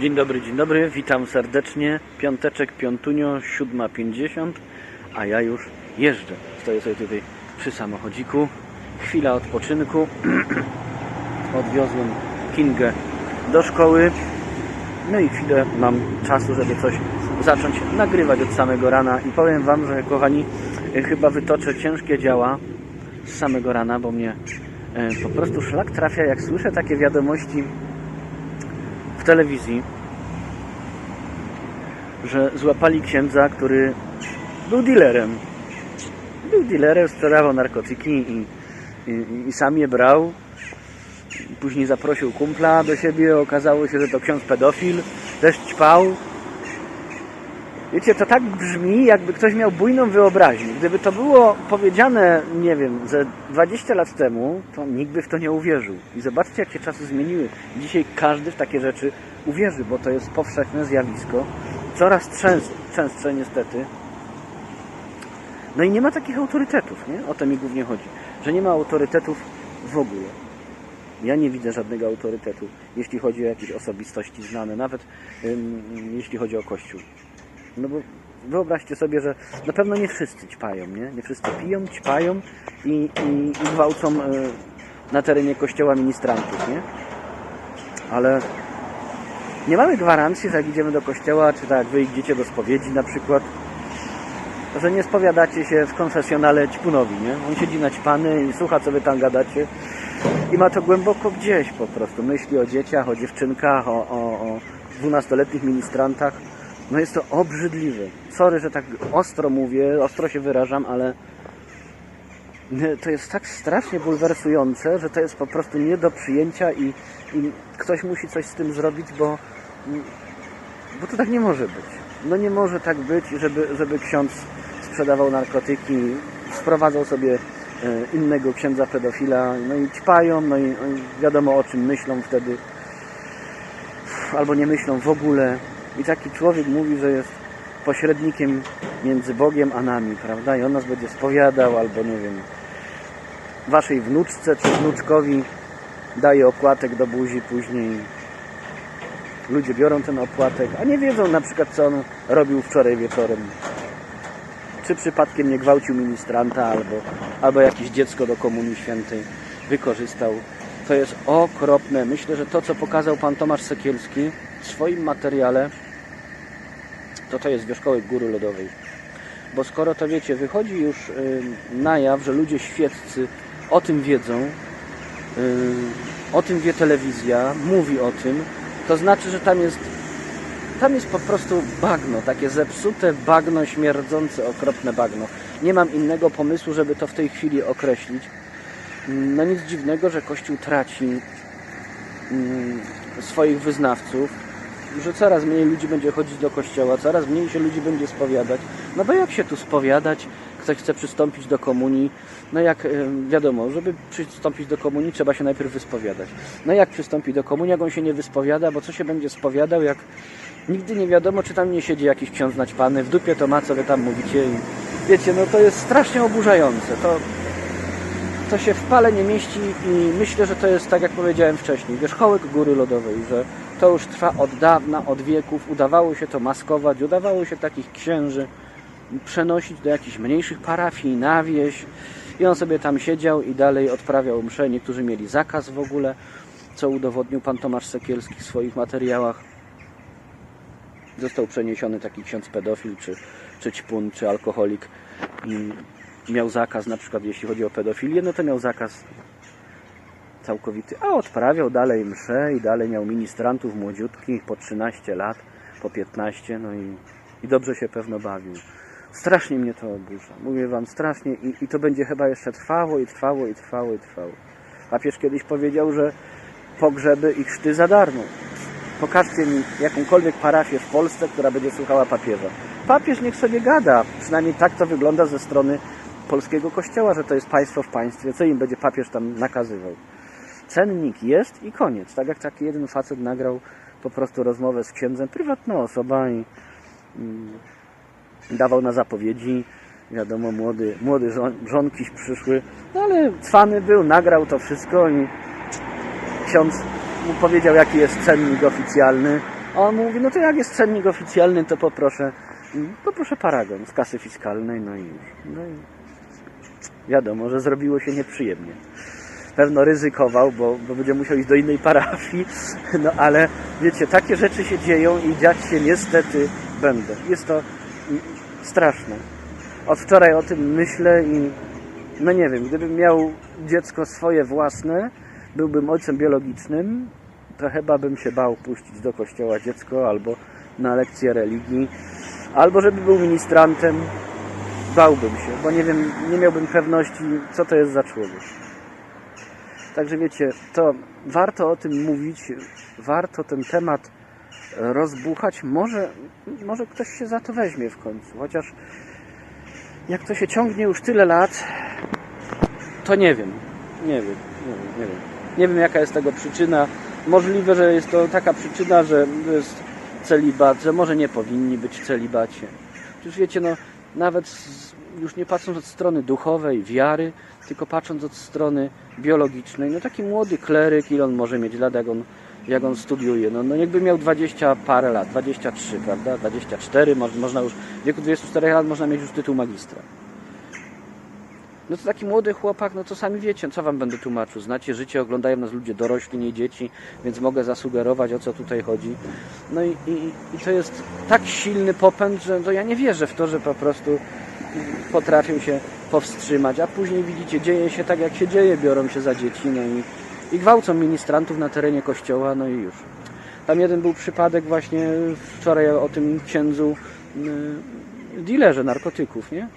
Dzień dobry, dzień dobry, witam serdecznie. Piąteczek, piątunio, 7.50, a ja już jeżdżę. Stoję sobie tutaj przy samochodziku. Chwila odpoczynku. Odwiozłem Kingę do szkoły. No i chwilę mam czasu, żeby coś zacząć nagrywać od samego rana. I powiem Wam, że kochani, chyba wytoczę ciężkie działa z samego rana, bo mnie e, po prostu szlak trafia, jak słyszę takie wiadomości w telewizji, że złapali księdza, który był dealerem. Był dealerem, sprzedawał narkotyki i, i, i sam je brał. Później zaprosił kumpla do siebie, okazało się, że to ksiądz pedofil, też ćpał. Wiecie, to tak brzmi, jakby ktoś miał bujną wyobraźnię. Gdyby to było powiedziane, nie wiem, ze 20 lat temu, to nikt by w to nie uwierzył. I zobaczcie, jak się czasy zmieniły. Dzisiaj każdy w takie rzeczy uwierzy, bo to jest powszechne zjawisko. Coraz częst, częstsze niestety. No i nie ma takich autorytetów, nie? O to mi głównie chodzi. Że nie ma autorytetów w ogóle. Ja nie widzę żadnego autorytetu, jeśli chodzi o jakieś osobistości znane, nawet ym, jeśli chodzi o Kościół. No bo wyobraźcie sobie, że na pewno nie wszyscy ćpają, nie? Nie wszyscy piją, ćpają i, i, i gwałcą y, na terenie kościoła ministrantów, nie? Ale nie mamy gwarancji, że jak idziemy do kościoła, czy tak wy idziecie do spowiedzi na przykład, że nie spowiadacie się w konfesjonale ćpunowi, nie? On siedzi naćpany i słucha, co wy tam gadacie i ma to głęboko gdzieś po prostu. Myśli o dzieciach, o dziewczynkach, o, o, o 12-letnich ministrantach. No jest to obrzydliwe. Sorry, że tak ostro mówię, ostro się wyrażam, ale to jest tak strasznie bulwersujące, że to jest po prostu nie do przyjęcia i, i ktoś musi coś z tym zrobić, bo, bo to tak nie może być. No nie może tak być, żeby, żeby ksiądz sprzedawał narkotyki, sprowadzał sobie e, innego księdza pedofila, no i ćpają, no no i wiadomo o czym myślą wtedy, albo nie myślą w ogóle. I taki człowiek mówi, że jest pośrednikiem między Bogiem a nami, prawda? I on nas będzie spowiadał, albo nie wiem, waszej wnuczce czy wnuczkowi daje opłatek do buzi później. Ludzie biorą ten opłatek, a nie wiedzą na przykład, co on robił wczoraj wieczorem. Czy przypadkiem nie gwałcił ministranta, albo, albo jakieś dziecko do Komunii Świętej wykorzystał. To jest okropne. Myślę, że to, co pokazał pan Tomasz Sekielski w swoim materiale, to to jest wierzchołek góry lodowej. Bo skoro to wiecie, wychodzi już y, na jaw, że ludzie świeccy o tym wiedzą, y, o tym wie telewizja, mówi o tym, to znaczy, że tam jest tam jest po prostu bagno, takie zepsute bagno, śmierdzące, okropne bagno. Nie mam innego pomysłu, żeby to w tej chwili określić. No nic dziwnego, że Kościół traci mm, swoich wyznawców, że coraz mniej ludzi będzie chodzić do kościoła, coraz mniej się ludzi będzie spowiadać. No bo jak się tu spowiadać? Ktoś chce przystąpić do komunii. No jak wiadomo, żeby przystąpić do komunii, trzeba się najpierw wyspowiadać. No jak przystąpi do komunii, jak on się nie wyspowiada, bo co się będzie spowiadał, jak nigdy nie wiadomo, czy tam nie siedzi jakiś ksiądz naćpany, w dupie to ma, co wy tam mówicie. I wiecie, no to jest strasznie oburzające. To, to się w pale nie mieści i myślę, że to jest, tak jak powiedziałem wcześniej, wierzchołek góry lodowej, że to już trwa od dawna, od wieków. Udawało się to maskować, udawało się takich księży przenosić do jakichś mniejszych parafii na wieś i on sobie tam siedział i dalej odprawiał msze. Niektórzy mieli zakaz w ogóle, co udowodnił pan Tomasz Sekielski w swoich materiałach. Został przeniesiony taki ksiądz pedofil, czy, czy ćpun, czy alkoholik i miał zakaz, na przykład jeśli chodzi o pedofilię, no to miał zakaz całkowity, a odprawiał dalej msze i dalej miał ministrantów młodziutkich po 13 lat, po 15, no i, i dobrze się pewno bawił. Strasznie mnie to oburza, mówię Wam, strasznie i, i to będzie chyba jeszcze trwało i trwało i trwało i trwało. Papież kiedyś powiedział, że pogrzeby i chrzty za darmo. Pokażcie mi jakąkolwiek parafię w Polsce, która będzie słuchała papieża. Papież niech sobie gada, przynajmniej tak to wygląda ze strony polskiego kościoła, że to jest państwo w państwie, co im będzie papież tam nakazywał. Cennik jest i koniec. Tak jak taki jeden facet nagrał po prostu rozmowę z księdzem, prywatna osoba i mm, dawał na zapowiedzi, wiadomo, młody, młody żon, żonki przyszły, no ale cwany był, nagrał to wszystko i ksiądz mu powiedział, jaki jest cennik oficjalny A on mówi, no to jak jest cennik oficjalny, to poproszę, mm, poproszę paragon z kasy fiskalnej, no i już. No i wiadomo, że zrobiło się nieprzyjemnie. Pewno ryzykował, bo, bo będzie musiał iść do innej parafii, no ale wiecie, takie rzeczy się dzieją i dziać się niestety będą. Jest to mm, straszne. Od wczoraj o tym myślę i no nie wiem, gdybym miał dziecko swoje własne, byłbym ojcem biologicznym, to chyba bym się bał puścić do kościoła dziecko albo na lekcję religii, albo żeby był ministrantem. Bałbym się, bo nie wiem, nie miałbym pewności, co to jest za człowiek. Także wiecie, to warto o tym mówić, warto ten temat rozbuchać. Może, może ktoś się za to weźmie w końcu, chociaż jak to się ciągnie już tyle lat, to nie wiem. Nie wiem, nie wiem, nie wiem. Nie wiem jaka jest tego przyczyna. Możliwe, że jest to taka przyczyna, że jest celibat, że może nie powinni być w celibacie. Przecież wiecie, no nawet z, już nie patrząc od strony duchowej, wiary, tylko patrząc od strony biologicznej, no taki młody kleryk, ile on może mieć lat, jak on, jak on studiuje? No, no jakby miał 20 parę lat, 23, prawda? 24, mo- można już, w wieku 24 lat można mieć już tytuł magistra. No to taki młody chłopak, no to sami wiecie, co wam będę tłumaczył. Znacie życie, oglądają nas ludzie dorośli, nie dzieci, więc mogę zasugerować, o co tutaj chodzi. No i, i, i to jest tak silny popęd, że to ja nie wierzę w to, że po prostu potrafią się powstrzymać. A później widzicie, dzieje się tak, jak się dzieje, biorą się za dzieci, no i, i gwałcą ministrantów na terenie kościoła, no i już. Tam jeden był przypadek właśnie wczoraj o tym księdzu y, dealerze narkotyków, nie?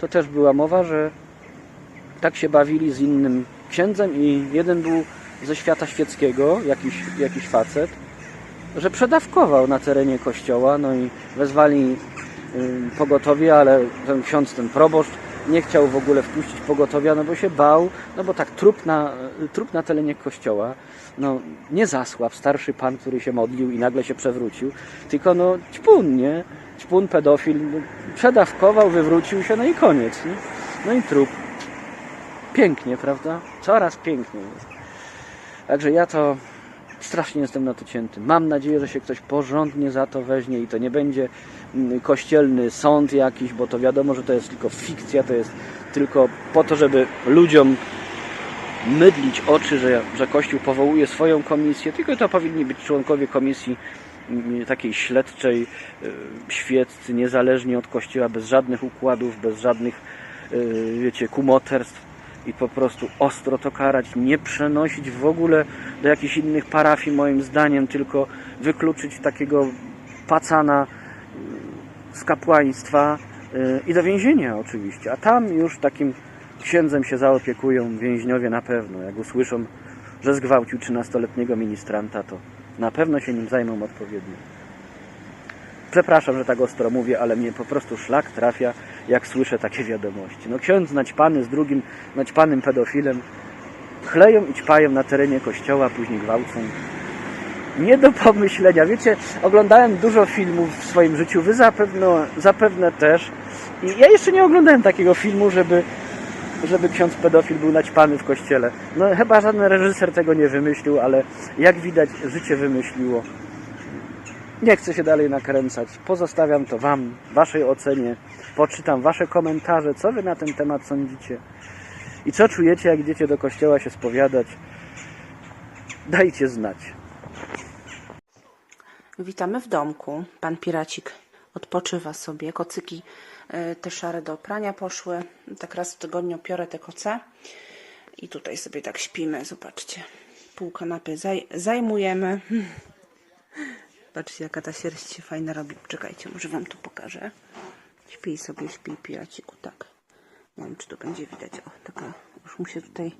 To też była mowa, że tak się bawili z innym księdzem i jeden był ze świata świeckiego, jakiś, jakiś facet, że przedawkował na terenie kościoła, no i wezwali pogotowie, ale ten ksiądz, ten proboszcz nie chciał w ogóle wpuścić pogotowia, no bo się bał, no bo tak trup na, trup na terenie kościoła, no nie zasłab, starszy pan, który się modlił i nagle się przewrócił, tylko no ćpun, nie? Ćpun, pedofil, no, przedawkował, wywrócił się, no i koniec, nie? No i trup. Pięknie, prawda? Coraz piękniej jest. Także ja to strasznie jestem na to cięty. Mam nadzieję, że się ktoś porządnie za to weźmie i to nie będzie mm, kościelny sąd jakiś, bo to wiadomo, że to jest tylko fikcja, to jest tylko po to, żeby ludziom mydlić oczy, że, że Kościół powołuje swoją komisję, tylko to powinni być członkowie komisji mm, takiej śledczej, y, świeccy, niezależnie od Kościoła, bez żadnych układów, bez żadnych, y, wiecie, kumoterstw i po prostu ostro to karać, nie przenosić w ogóle do jakichś innych parafii, moim zdaniem, tylko wykluczyć takiego pacana y, z kapłaństwa y, i do więzienia oczywiście. A tam już takim księdzem się zaopiekują więźniowie na pewno. Jak usłyszą, że zgwałcił 13-letniego ministranta, to na pewno się nim zajmą odpowiednio. Przepraszam, że tak ostro mówię, ale mnie po prostu szlak trafia, jak słyszę takie wiadomości. No ksiądz naćpany z drugim naćpanym pedofilem chleją i ćpają na terenie kościoła, później gwałcą. Nie do pomyślenia. Wiecie, oglądałem dużo filmów w swoim życiu, wy zapewne, zapewne też. I ja jeszcze nie oglądałem takiego filmu, żeby, żeby ksiądz pedofil był naćpany w kościele. No chyba żaden reżyser tego nie wymyślił, ale jak widać, życie wymyśliło. Nie chcę się dalej nakręcać. Pozostawiam to Wam, Waszej ocenie. Poczytam Wasze komentarze, co Wy na ten temat sądzicie. I co czujecie, jak idziecie do kościoła się spowiadać. Dajcie znać. Witamy w domku. Pan Piracik odpoczywa sobie. Kocyki e, te szare do prania poszły. Tak raz w tygodniu piorę te koce. I tutaj sobie tak śpimy. Zobaczcie. Pół kanapy zaj zajmujemy. Patrzcie, jaka ta sierść się fajna robi. Czekajcie, może wam tu pokażę. Śpi sobie, śpi Piraciku, tak. Nie wiem, czy tu będzie widać. O, taka, już mu się tutaj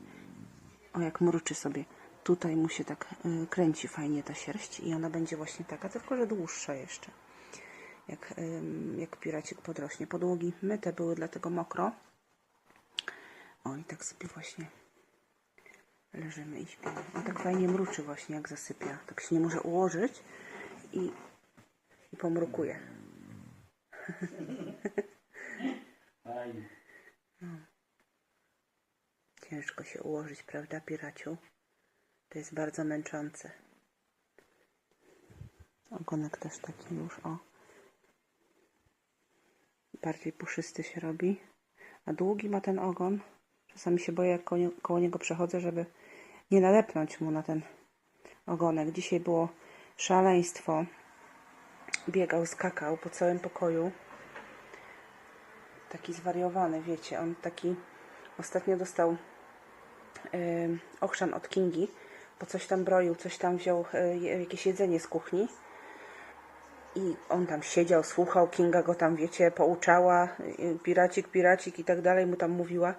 o, jak mruczy sobie. Tutaj mu się tak y, kręci fajnie ta sierść i ona będzie właśnie taka, tylko że dłuższa jeszcze. Jak, ym, jak piracik podrośnie. Podłogi myte były, dlatego mokro. O, i tak sobie właśnie leżymy i śpimy. On tak fajnie mruczy właśnie, jak zasypia. Tak się nie może ułożyć i, i pomrukuje. Ciężko się ułożyć, prawda, piraciu? To jest bardzo męczące. Ogonek też taki już, o. Bardziej puszysty się robi. A długi ma ten ogon. Czasami się boję, jak koło koło niego przechodzę, żeby nie nalepnąć mu na ten ogonek. Dzisiaj było szaleństwo. Biegał, skakał po całym pokoju. Taki zwariowany, wiecie. On taki ostatnio dostał yy, ochrzan od Kingi, bo coś tam broił, coś tam wziął, yy, jakieś jedzenie z kuchni. I on tam siedział, słuchał, Kinga go tam, wiecie, pouczała, yy, piracik, piracik i tak dalej mu tam mówiła.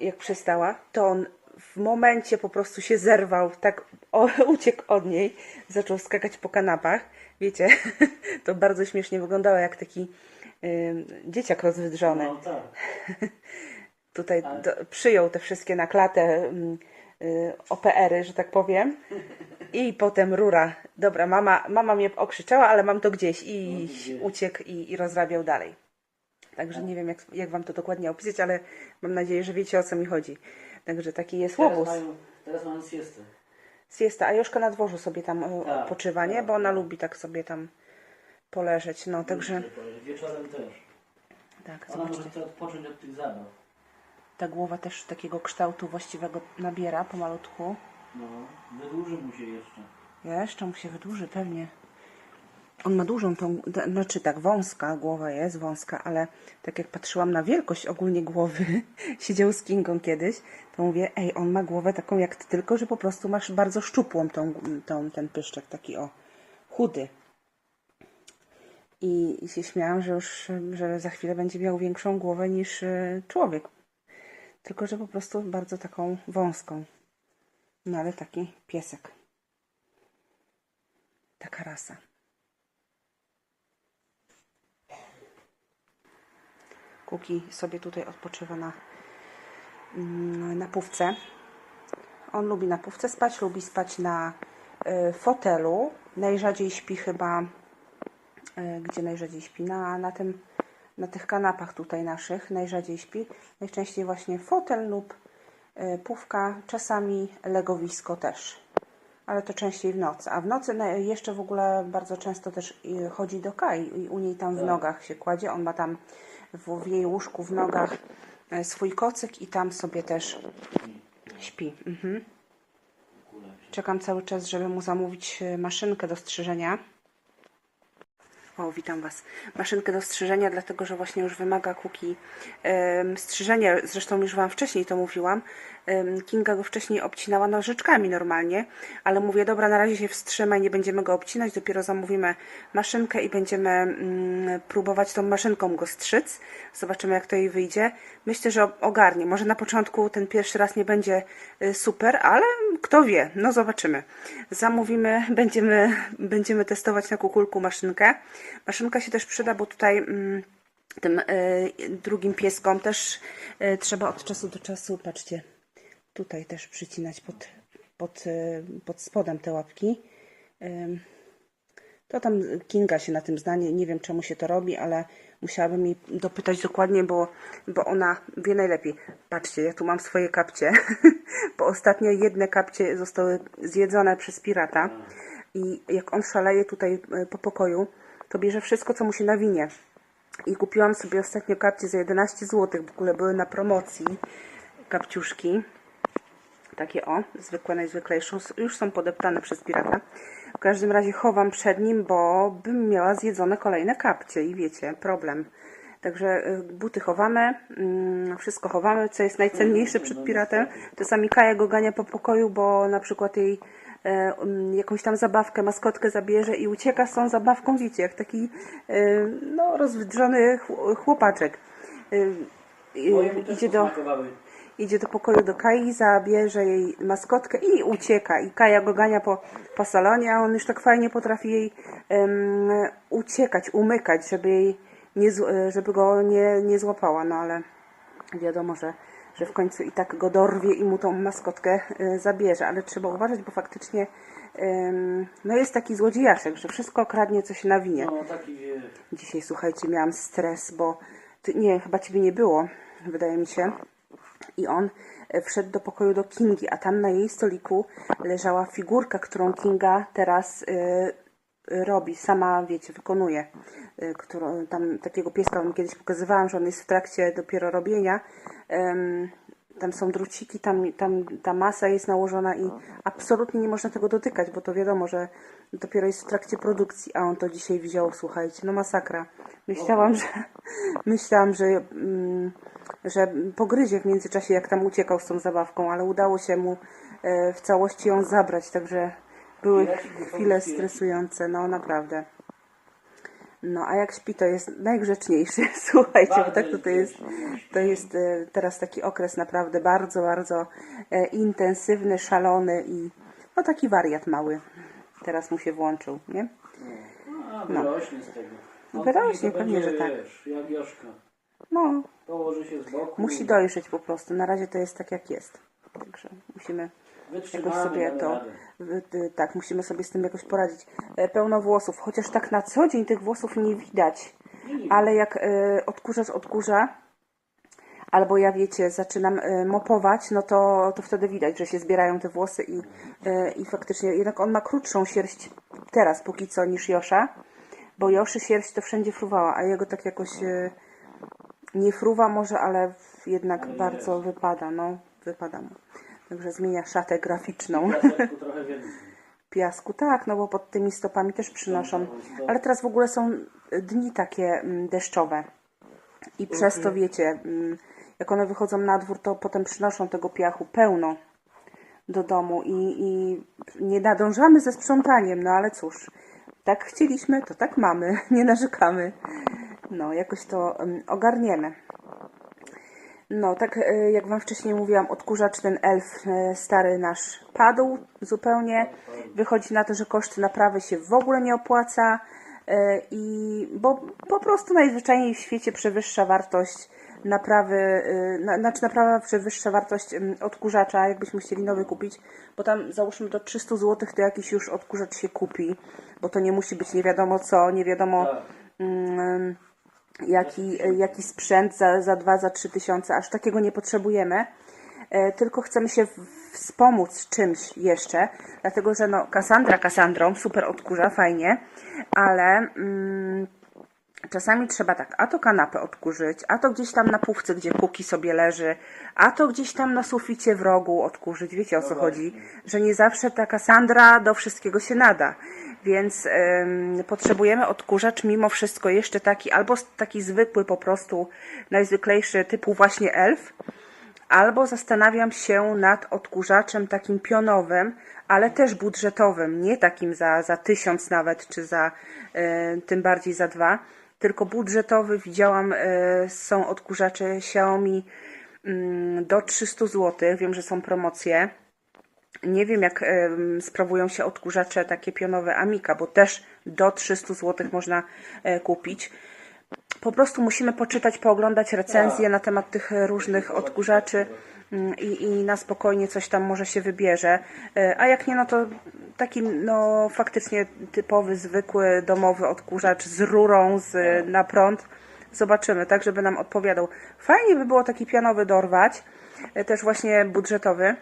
Jak przestała, to on w momencie po prostu się zerwał, tak o, uciekł od niej, zaczął skakać po kanapach. Wiecie, to bardzo śmiesznie wyglądało, jak taki yy, dzieciak rozwydrzony No tak. tutaj do, przyjął te wszystkie na klatę mm, y, OPR-y, że tak powiem. I potem rura. Dobra, mama, mama mnie okrzyczała, ale mam to gdzieś. I gdzieś. uciekł i, i rozrabiał dalej. Także nie wiem, jak, jak wam to dokładnie opisać, ale mam nadzieję, że wiecie o co mi chodzi. Także taki jest Teraz łobuz. mają, teraz mają siestę. Siesta, a Joszka na dworzu sobie tam y, Tak, odpoczywa, nie? tak, Bo ona lubi tak sobie tam poleżeć. No, także Wieczorem też. tak, Ona może zobaczcie. chce odpocząć od tych zabaw. Ta głowa też takiego kształtu właściwego nabiera pomalutku. No, wydłuży mu się jeszcze. Jeszcze mu się wydłuży, pewnie. On ma dużą tą, znaczy tak, wąska głowa jest, wąska, ale tak jak patrzyłam na wielkość ogólnie głowy, siedział z Kingą kiedyś, to mówię, ej, on ma głowę taką jak ty, tylko że po prostu masz bardzo szczupłą tą, tą, ten pyszczek, taki o, chudy. I, I się śmiałam, że już, że za chwilę będzie miał większą głowę niż e, człowiek. Tylko, że po prostu bardzo taką wąską. No ale taki piesek. Taka rasa. Kuki sobie tutaj odpoczywa na, mm, na pówce. On lubi na pówce spać, lubi spać na y, fotelu. Najrzadziej śpi chyba, y, gdzie najrzadziej śpi? Na, na, tym, na tych kanapach tutaj naszych najrzadziej śpi. Najczęściej właśnie fotel lub y, pówka, czasami legowisko też ale to częściej w nocy. A w nocy jeszcze w ogóle bardzo często też chodzi do Kai i u niej tam w nogach się kładzie. On ma tam w, jej łóżku w nogach e, swój kocyk i tam sobie też śpi. Mhm. Czekam cały czas, żeby mu zamówić e, maszynkę do strzyżenia. O, witam Was. Maszynkę do strzyżenia, dlatego że właśnie już wymaga Kuki em, strzyżenia. Zresztą już Wam wcześniej to mówiłam. Em, Kinga go wcześniej obcinała nożyczkami normalnie, ale mówię, dobra, na razie się wstrzymaj, nie będziemy go obcinać, dopiero zamówimy maszynkę i będziemy mm, próbować tą maszynką go strzyc. Zobaczymy, jak to jej wyjdzie. Myślę, że ogarnie. Może na początku ten pierwszy raz nie będzie y, super, ale kto wie, no zobaczymy. Zamówimy, będziemy, będziemy testować na kukulku maszynkę. Maszynka się też przyda, bo tutaj mm, tym y, drugim pieskom też y, trzeba od czasu do czasu, patrzcie, tutaj też przycinać pod, pod, y, pod spodem te łapki. To tam Kinga się na tym zna, nie, wiem czemu się to robi, ale musiałabym jej dopytać dokładnie, bo, bo ona wie najlepiej. Patrzcie, ja tu mam swoje kapcie, bo ostatnio jedne kapcie zostały zjedzone przez pirata i jak on szaleje tutaj e, po pokoju, to bierze wszystko, co mu się nawinie. I kupiłam sobie ostatnio kapcie za 11 zł, w ogóle były na promocji kapciuszki. Takie o, zwykłe, najzwyklejsze, już są podeptane przez pirata. W każdym razie chowam przed nim, bo bym miała zjedzone kolejne kapcie i wiecie, problem. Także y, buty chowamy, mm, wszystko chowamy, co jest najcenniejsze przed piratem. Czasami Kaja go gania po pokoju, bo na przykład jej jakąś tam zabawkę, maskotkę zabierze i ucieka z tą zabawką, wiecie, jak taki e, no, rozwydrzony chł- chłopaczek. Też idzie do idzie do pokoju do Kai, zabierze jej maskotkę i ucieka. I Kaja go gania po, po salonie, a on już tak fajnie potrafi jej em, uciekać, umykać, żeby jej nie, e, żeby go nie, nie złapała. No ale wiadomo, że, że w końcu i tak go dorwie i mu tą maskotkę e, zabierze. Ale trzeba uważać, bo faktycznie no jest taki złodziejaszek, że wszystko kradnie, co się nawinie. No, taki wie. Dzisiaj, słuchajcie, miałam stres, bo ty, nie, chyba ciebie nie było, wydaje mi się. I on e, wszedł do pokoju do Kingi, a tam na jej stoliku leżała figurka, którą Kinga teraz y, robi, sama wiecie, wykonuje. y, Którą, tam takiego pieska wam kiedyś pokazywałam, że on jest w trakcie dopiero robienia. Tam są druciki, tam, tam ta masa jest nałożona i absolutnie nie można tego dotykać, bo to wiadomo, że dopiero jest w trakcie produkcji, a on to dzisiaj wziął, słuchajcie, no masakra. Myślałam, że myślałam, że, mm, że pogryzie w międzyczasie, jak tam uciekał z tą zabawką, ale udało się mu e, w całości ją zabrać, także były chwile stresujące, no naprawdę. No, a jak śpi, to jest najgrzeczniejszy. Słuchajcie, bo tak to, to jest, to jest e, teraz taki okres naprawdę bardzo, bardzo e, intensywny, szalony i no taki wariat mały. Teraz mu się włączył, nie? A, wyrośnie z tego. On Wyrośnie, pewnie, że tak. Wiesz, jak Joszka. No, Położy się z boku. musi dojrzeć po prostu. Na razie to jest tak, jak jest. Także musimy jakoś sobie to, y, tak, musimy sobie z tym jakoś poradzić. E, Pełno włosów, chociaż tak na co dzień tych włosów nie widać, ale jak y, odkurzacz odkurza, albo ja wiecie, zaczynam y, mopować, no to, to wtedy widać, że się zbierają te włosy i, i faktycznie, jednak on ma krótszą sierść teraz póki co niż Josza, bo Joszy sierść to wszędzie fruwała, a jego tak jakoś nie fruwa może, ale jednak bardzo wypada, no, wypada mu. Także zmienia szatę graficzną. Trochę więcej. Piasku, tak, no bo pod tymi stopami też przynoszą. Ale teraz w ogóle są dni takie mm, deszczowe. I przez to wiecie, mm, jak one wychodzą na dwór, to potem przynoszą tego piachu pełno do domu i, i nie nadążamy ze sprzątaniem, no ale cóż, tak chcieliśmy, to tak mamy, nie narzekamy. No, jakoś to mm, ogarniemy. No, tak e, jak Wam wcześniej mówiłam, odkurzacz ten elf e, stary nasz padł zupełnie. Wychodzi na to, że koszt naprawy się w ogóle nie opłaca e, i bo po prostu najzwyczajniej w świecie przewyższa wartość naprawy, na, znaczy naprawa przewyższa wartość odkurzacza, jakbyśmy chcieli nowy kupić, bo tam załóżmy do 300 zł to jakiś już odkurzacz się kupi, bo to nie musi być nie wiadomo co, nie wiadomo Tak. mm, jaki, jaki sprzęt za, za 2, za 3 tysiące, aż takiego nie potrzebujemy. E, Tylko chcemy się wspomóc czymś jeszcze, dlatego że no, Cassandra Cassandrą, super odkurza, fajnie, ale mm, czasami trzeba tak, a to kanapę odkurzyć, a to gdzieś tam na półce, gdzie kuki sobie leży, a to gdzieś tam na suficie w rogu odkurzyć. Wiecie o co chodzi? Że nie zawsze ta Cassandra do wszystkiego się nada. Więc em, potrzebujemy odkurzacz mimo wszystko jeszcze taki, albo taki zwykły po prostu, najzwyklejszy typu właśnie elf, albo zastanawiam się nad odkurzaczem takim pionowym, ale też budżetowym, nie takim za, za tysiąc nawet, czy za e, tym bardziej za dwa, tylko budżetowy. Widziałam, e, są odkurzacze Xiaomi mm, do 300 zł. Wiem, że są promocje. Nie wiem, jak em, sprawują się odkurzacze takie pionowe Amika, bo też do 300 zł można e, kupić. Po prostu musimy poczytać, pooglądać recenzje na temat tych e, różnych odkurzaczy i, i na spokojnie coś tam może się wybierze. E, A jak nie, no to taki no faktycznie typowy, zwykły, domowy odkurzacz z rurą z, na prąd. Zobaczymy, tak żeby nam odpowiadał. Fajnie by było taki pianowy dorwać, e, też właśnie budżetowy.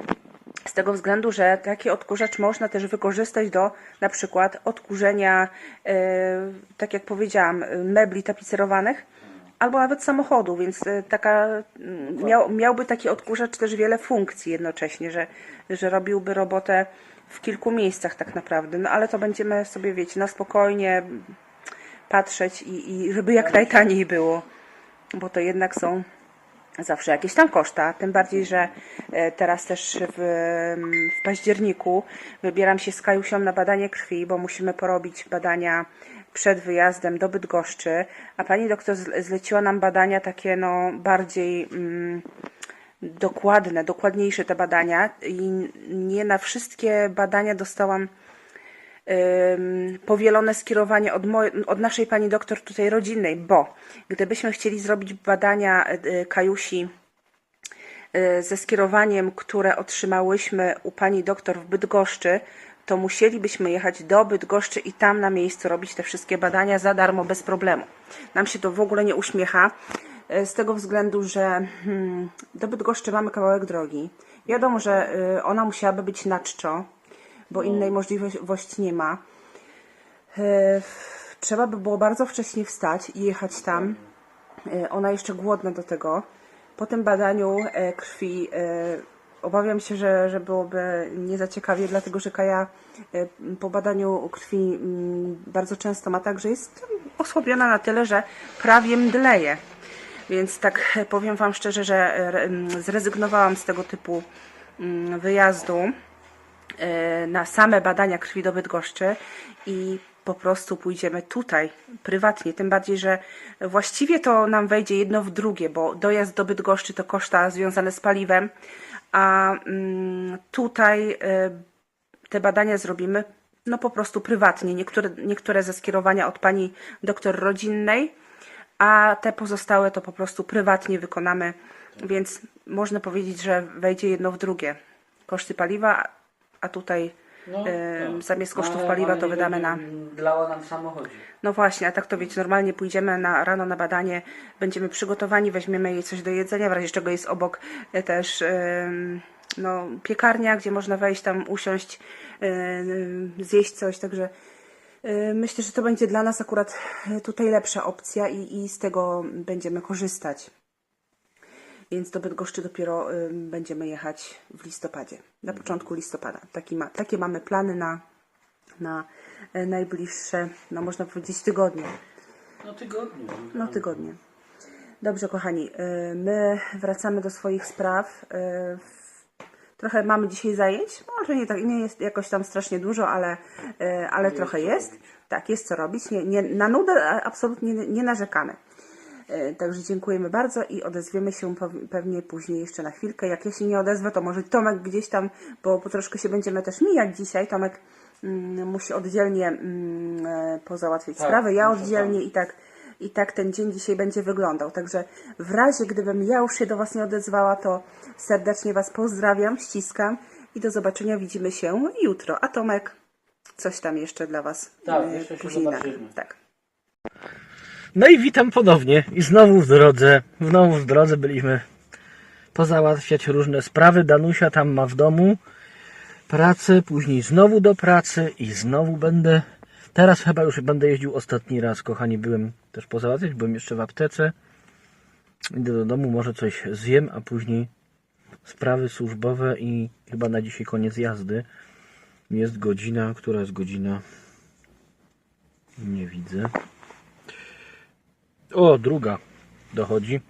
Z tego względu, że taki odkurzacz można też wykorzystać do na przykład odkurzenia, e, tak jak powiedziałam, mebli tapicerowanych albo nawet samochodu, więc e, taka, mm, miał, miałby taki odkurzacz też wiele funkcji jednocześnie, że, że robiłby robotę w kilku miejscach tak naprawdę. No ale to będziemy sobie, wiecie, na spokojnie patrzeć i, i żeby jak najtaniej było, bo to jednak są zawsze jakieś tam koszta, tym bardziej, że e, teraz też w, w październiku wybieram się z Kajusią na badanie krwi, bo musimy porobić badania przed wyjazdem do Bydgoszczy, a pani doktor zle- zleciła nam badania takie no bardziej mm, dokładne, dokładniejsze te badania i nie na wszystkie badania dostałam powielone skierowanie od, od naszej pani doktor tutaj rodzinnej, bo gdybyśmy chcieli zrobić badania y, Kajusi y, ze skierowaniem, które otrzymałyśmy u pani doktor w Bydgoszczy, to musielibyśmy jechać do Bydgoszczy i tam na miejscu robić te wszystkie badania za darmo, bez problemu. Nam się to w ogóle nie uśmiecha, y, z tego względu, że hmm, do Bydgoszczy mamy kawałek drogi. Wiadomo, że y, ona musiałaby być na czczo, bo innej możliwości nie ma. E, Trzeba by było bardzo wcześnie wstać i jechać tam. E, Ona jeszcze głodna do tego. Po tym badaniu e, krwi e, obawiam się, że, że byłoby nie za ciekawie, dlatego że Kaja e, po badaniu krwi mm, bardzo często ma tak, że jest osłabiona na tyle, że prawie mdleje. Więc tak e, powiem Wam szczerze, że e, zrezygnowałam z tego typu mm, wyjazdu na same badania krwi do Bydgoszczy i po prostu pójdziemy tutaj prywatnie, tym bardziej, że właściwie to nam wejdzie jedno w drugie, bo dojazd do Bydgoszczy to koszta związane z paliwem, a mm, tutaj e, te badania zrobimy no po prostu prywatnie, niektóre, niektóre ze skierowania od pani doktor rodzinnej, a te pozostałe to po prostu prywatnie wykonamy, więc można powiedzieć, że wejdzie jedno w drugie. Koszty paliwa, a tutaj em, zamiast kosztów paliwa to wydamy na... Dlała nam w samochodzie. No właśnie, a tak to wiecie, normalnie pójdziemy na rano na badanie, będziemy przygotowani, weźmiemy jej coś do jedzenia, w razie czego jest obok e, też no, piekarnia, gdzie można wejść tam, usiąść, em, zjeść coś, także e, myślę, że to będzie dla nas akurat e, tutaj lepsza opcja i, i z tego będziemy korzystać. Więc do Bydgoszczy dopiero ym, będziemy jechać w listopadzie, na początku listopada. Taki ma, takie mamy plany na, na e, najbliższe, no można powiedzieć tygodnie. No tygodniu. No tygodnie. Dobrze, kochani, y, my wracamy do swoich spraw. y, Trochę mamy dzisiaj zajęć. Może nie, tak, nie jest jakoś tam strasznie dużo, ale, y, ale trochę jest. Tak, jest co robić. Nie, nie, na nudę absolutnie nie, nie narzekamy. Y, Także dziękujemy bardzo i odezwiemy się pewnie później jeszcze na chwilkę. Jak ja się nie odezwę, to może Tomek gdzieś tam, bo, troszkę się będziemy też mijać dzisiaj. Tomek mm, musi oddzielnie mm, e, pozałatwiać Tak, sprawy, ja oddzielnie i tak, i tak ten dzień dzisiaj będzie wyglądał. Także w razie gdybym ja już się do Was nie odezwała, to serdecznie Was pozdrawiam, ściskam i do zobaczenia. Widzimy się jutro. A Tomek, coś tam jeszcze dla Was Tak, e, jeszcze się później zobaczymy. Tak. No i witam ponownie i znowu w drodze. Znowu w drodze byliśmy pozałatwiać różne sprawy. Danusia tam ma w domu pracę, później znowu do pracy i znowu będę. Teraz chyba już będę jeździł ostatni raz, kochani. Byłem też pozałatwiać, byłem jeszcze w aptece. Idę do domu, może coś zjem, a później sprawy służbowe i chyba na dzisiaj koniec jazdy. Jest godzina, która jest godzina? Nie widzę. O, druga dochodzi.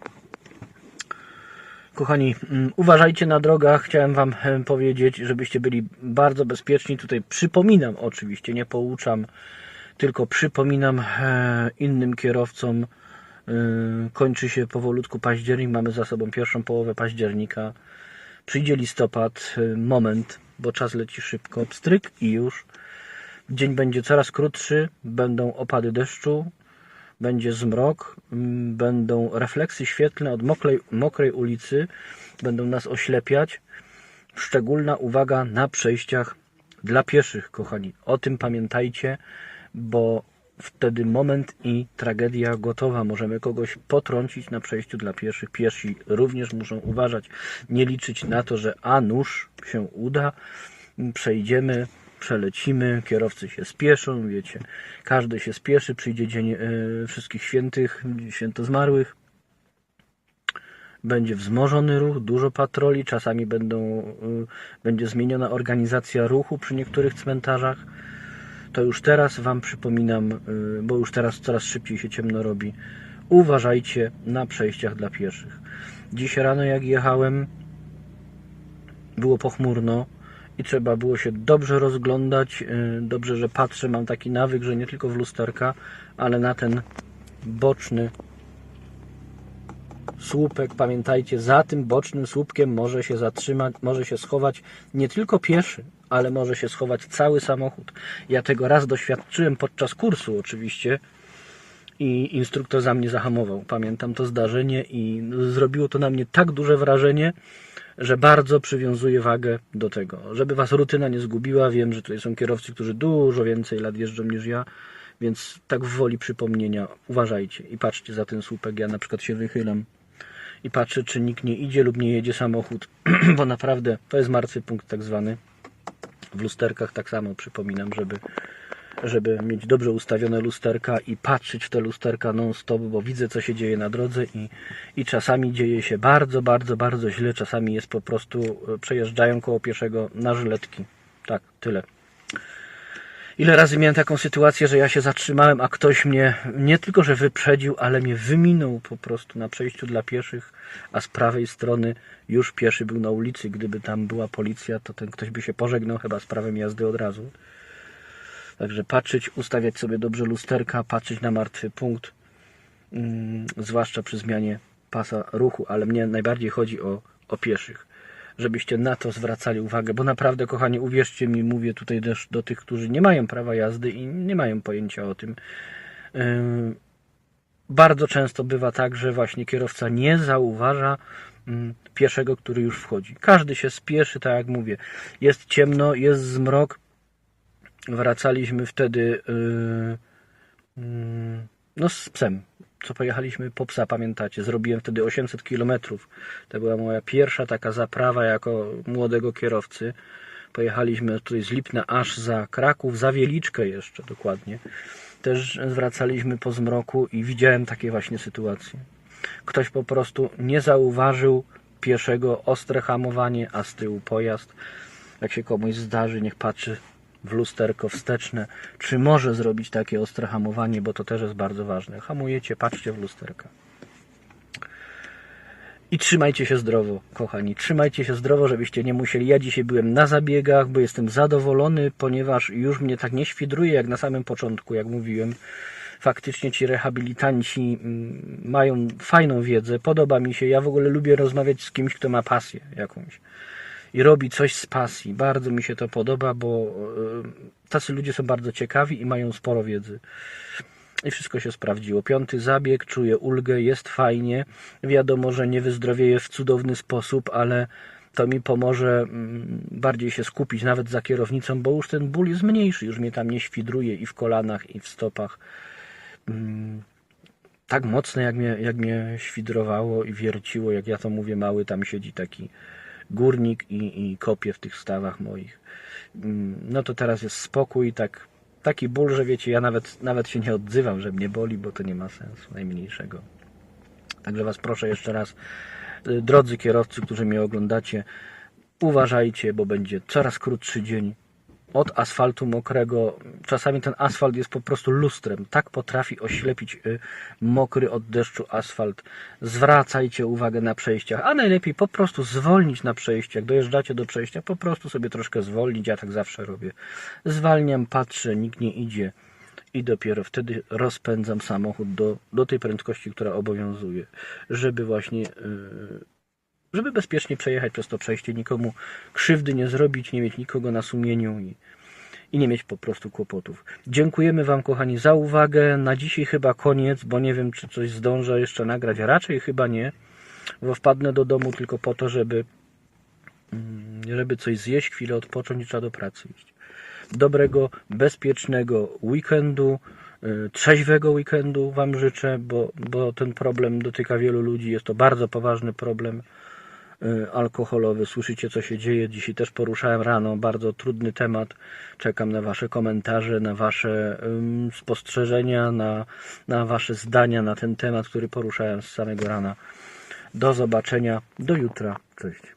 Kochani, mm, uważajcie na drogach. Chciałem Wam em, powiedzieć, żebyście byli bardzo bezpieczni. Tutaj przypominam, oczywiście, nie pouczam, tylko przypominam e, innym kierowcom. e, Kończy się powolutku październik. Mamy za sobą pierwszą połowę października. Przyjdzie listopad, e, moment, bo czas leci szybko. Pstryk i już. Dzień będzie coraz krótszy, będą opady deszczu, będzie zmrok, będą refleksy świetlne od mokrej, mokrej ulicy, będą nas oślepiać. Szczególna uwaga na przejściach dla pieszych, kochani. O tym pamiętajcie, bo wtedy moment i tragedia gotowa. Możemy kogoś potrącić na przejściu dla pieszych. Piesi również muszą uważać, nie liczyć na to, że a nuż się uda, przejdziemy, przelecimy, kierowcy się spieszą, wiecie, każdy się spieszy, przyjdzie dzień e, wszystkich świętych, święto zmarłych, będzie wzmożony ruch, dużo patroli, czasami będą, y, będzie zmieniona organizacja ruchu przy niektórych cmentarzach. To już teraz Wam przypominam, y, bo już teraz coraz szybciej się ciemno robi. Uważajcie na przejściach dla pieszych. Dziś rano jak jechałem, było pochmurno i trzeba było się dobrze rozglądać. y, Dobrze, że patrzę, mam taki nawyk, że nie tylko w lusterka, ale na ten boczny słupek. Pamiętajcie, za tym bocznym słupkiem może się zatrzymać, może się schować nie tylko pieszy, ale może się schować cały samochód. Ja tego raz doświadczyłem podczas kursu oczywiście i instruktor za mnie zahamował. Pamiętam to zdarzenie i zrobiło to na mnie tak duże wrażenie, że bardzo przywiązuję wagę do tego, żeby was rutyna nie zgubiła. Wiem, że tutaj są kierowcy, którzy dużo więcej lat jeżdżą niż ja, więc tak w woli przypomnienia uważajcie i patrzcie za ten słupek. Ja na przykład się wychylam i patrzę, czy nikt nie idzie lub nie jedzie samochód, bo naprawdę to jest martwy punkt tak zwany. W lusterkach tak samo przypominam, żeby żeby mieć dobrze ustawione lusterka i patrzeć w te lusterka non-stop, bo widzę, co się dzieje na drodze i, i czasami dzieje się bardzo, bardzo, bardzo źle. Czasami jest po prostu, e, przejeżdżają koło pieszego na żyletki. Tak, tyle. Ile razy miałem taką sytuację, że ja się zatrzymałem, a ktoś mnie nie tylko, że wyprzedził, ale mnie wyminął po prostu na przejściu dla pieszych, a z prawej strony już pieszy był na ulicy. Gdyby tam była policja, to ten ktoś by się pożegnał chyba z prawem jazdy od razu. Także patrzeć, ustawiać sobie dobrze lusterka, patrzeć na martwy punkt, mm, zwłaszcza przy zmianie pasa ruchu, ale mnie najbardziej chodzi o, o pieszych żebyście na to zwracali uwagę, bo naprawdę, kochani, uwierzcie mi, mówię tutaj też do tych, którzy nie mają prawa jazdy i nie mają pojęcia o tym. Yy, Bardzo często bywa tak, że właśnie kierowca nie zauważa mm, pieszego, który już wchodzi. Każdy się spieszy, tak jak mówię. Jest ciemno, jest zmrok. Wracaliśmy wtedy yy, yy, no z psem, co pojechaliśmy po psa, pamiętacie? Zrobiłem wtedy 800 km. To była moja pierwsza taka zaprawa jako młodego kierowcy. Pojechaliśmy tutaj z Lipna aż za Kraków, za Wieliczkę jeszcze dokładnie. Też wracaliśmy po zmroku i widziałem takie właśnie sytuacje. Ktoś po prostu nie zauważył pieszego, ostre hamowanie, a z tyłu pojazd. Jak się komuś zdarzy, niech patrzy w lusterko wsteczne, czy może zrobić takie ostre hamowanie, bo to też jest bardzo ważne. Hamujecie, patrzcie w lusterka. I trzymajcie się zdrowo, kochani. Trzymajcie się zdrowo, żebyście nie musieli. Ja dzisiaj byłem na zabiegach, bo jestem zadowolony, ponieważ już mnie tak nie świdruje jak na samym początku, jak mówiłem. Faktycznie ci rehabilitanci mm, mają fajną wiedzę, podoba mi się. Ja w ogóle lubię rozmawiać z kimś, kto ma pasję jakąś i robi coś z pasji. Bardzo mi się to podoba, bo e, tacy ludzie są bardzo ciekawi i mają sporo wiedzy. I wszystko się sprawdziło. Piąty zabieg, czuję ulgę, jest fajnie. Wiadomo, że nie wyzdrowieję w cudowny sposób, ale to mi pomoże mm, bardziej się skupić nawet za kierownicą, bo już ten ból jest mniejszy, już mnie tam nie świdruje i w kolanach, i w stopach. Mm, Tak mocno, jak mnie, jak mnie świdrowało i wierciło, jak ja to mówię, mały tam siedzi taki górnik i, i kopie w tych stawach moich. Mm, No to teraz jest spokój, tak, taki ból, że wiecie, ja nawet, nawet się nie odzywam, że mnie boli, bo to nie ma sensu najmniejszego. Także Was proszę jeszcze raz, y, drodzy kierowcy, którzy mnie oglądacie, uważajcie, bo będzie coraz krótszy dzień od asfaltu mokrego. Czasami ten asfalt jest po prostu lustrem. Tak potrafi oślepić y, mokry od deszczu asfalt. Zwracajcie uwagę na przejściach, a najlepiej po prostu zwolnić na przejściach. Dojeżdżacie do przejścia, po prostu sobie troszkę zwolnić. Ja tak zawsze robię. Zwalniam, patrzę, nikt nie idzie i dopiero wtedy rozpędzam samochód do, do tej prędkości, która obowiązuje, żeby właśnie yy, żeby bezpiecznie przejechać przez to przejście, nikomu krzywdy nie zrobić, nie mieć nikogo na sumieniu i, i nie mieć po prostu kłopotów. Dziękujemy Wam, kochani, za uwagę. Na dzisiaj chyba koniec, bo nie wiem, czy coś zdążę jeszcze nagrać, a raczej chyba nie, bo wpadnę do domu tylko po to, żeby, mm, żeby coś zjeść, chwilę odpocząć i trzeba do pracy iść. Dobrego, bezpiecznego weekendu, y, trzeźwego weekendu Wam życzę, bo, bo ten problem dotyka wielu ludzi. Jest to bardzo poważny problem alkoholowy. Słyszycie, co się dzieje. Dzisiaj też poruszałem rano bardzo trudny temat. Czekam na Wasze komentarze, na Wasze spostrzeżenia, na, na Wasze zdania na ten temat, który poruszałem z samego rana. Do zobaczenia. Do jutra. Cześć.